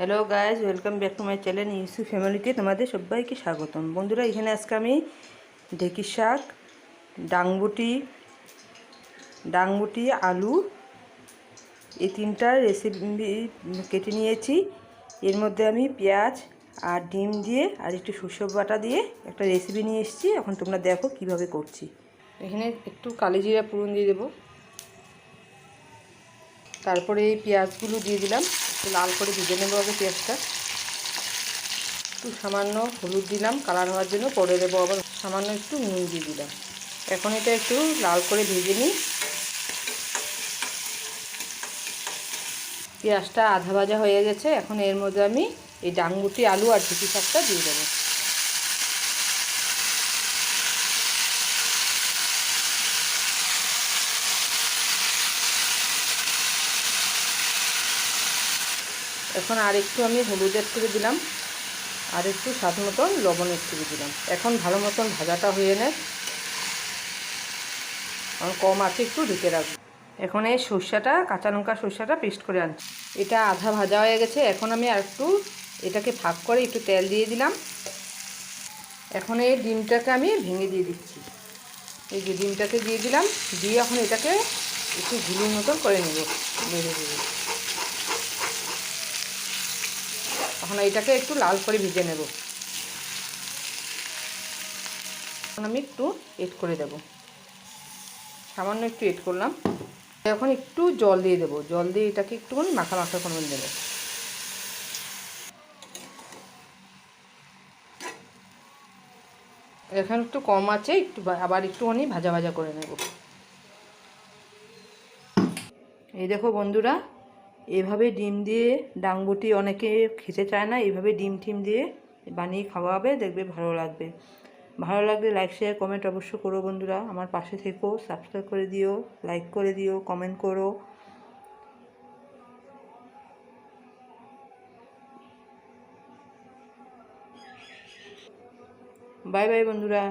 Hello guys welcome back to my channel ইউসু ফ্যামিলিতে তোমাদের সবাইকে স্বাগতম। বন্ধুরা, এখানে আজকে আমি ঢেঁকি শাক, ডাংবুটি ডাংবুটি, আলু, এই তিনটার রেসিপি কেটে নিয়েছি। এর মধ্যে আমি পেঁয়াজ আর ডিম দিয়ে আর একটু শস্য বাটা দিয়ে একটা রেসিপি নিয়ে এসেছি। এখন তোমরা দেখো কীভাবে করছি। এখানে একটু কালি জিরা পুরন দিয়ে দেবো। তারপরে এই পেঁয়াজগুলো দিয়ে দিলাম। একটু লাল করে ভেজে নেব আগে পেঁয়াজটা। একটু সামান্য হলুদ দিলাম, কালার হওয়ার জন্য পরে দেবো আবার সামান্য একটু নুন দিয়ে দিলাম। এখন এটা একটু লাল করে ভেজে নিই। পেঁয়াজটা আধা ভাজা হয়ে গেছে, এখন এর মধ্যে আমি এই ডাঙ্গুটি, আলু আর ঝুঁকি শাকটা দিয়ে দেবো। এখন আর একটু আমি হলুদ এড করে দিলাম, আর একটু স্বাদ মতন লবণ এড করে দিলাম। এখন ভালো মতন ভাজাটা হয়ে নেয় কম আছে একটু ঢেকে রাখব। এখন এই সর্ষাটা, কাঁচা লঙ্কা সর্ষাটা পেস্ট করে আনছি। এটা আধা ভাজা হয়ে গেছে। এখন আমি আর একটু এটাকে ভাগ করে একটু তেল দিয়ে দিলাম। এখন এই ডিমটাকে আমি ভেঙে দিয়ে দিচ্ছি। এই যে ডিমটাকে দিয়ে দিলাম, দিয়ে এখন এটাকে একটু ঝুলুর মতন করে নেব। ভেজে ভেজে এখন এইটাকে একটু লাল করে ভিজে নেব। এখন আমি একটু এড করে দেব। সামান্য একটু এড করলাম। এখন একটু জল দিয়ে দেবো। জল দিয়ে এটাকে একটুখানি মাখা মাখা করে দেবো। এখন একটু কম আছে, একটু আবার একটুখানি ভাজা ভাজা করে নেব। এই দেখো বন্ধুরা এভাবে ডিম দিয়ে ডাংবুটি অনেকে খেতে চায় না, এভাবে ডিম টিম দিয়ে বানিয়ে খাওয়াবে, দেখবে ভালো লাগবে। ভালো লাগলে লাইক শেয়ার কমেন্ট অবশ্য করো বন্ধুরা। আমার পাশে থেকো সাবস্ক্রাইব করে দিও লাইক করে দিও কমেন্ট করো। বাই বাই বন্ধুরা।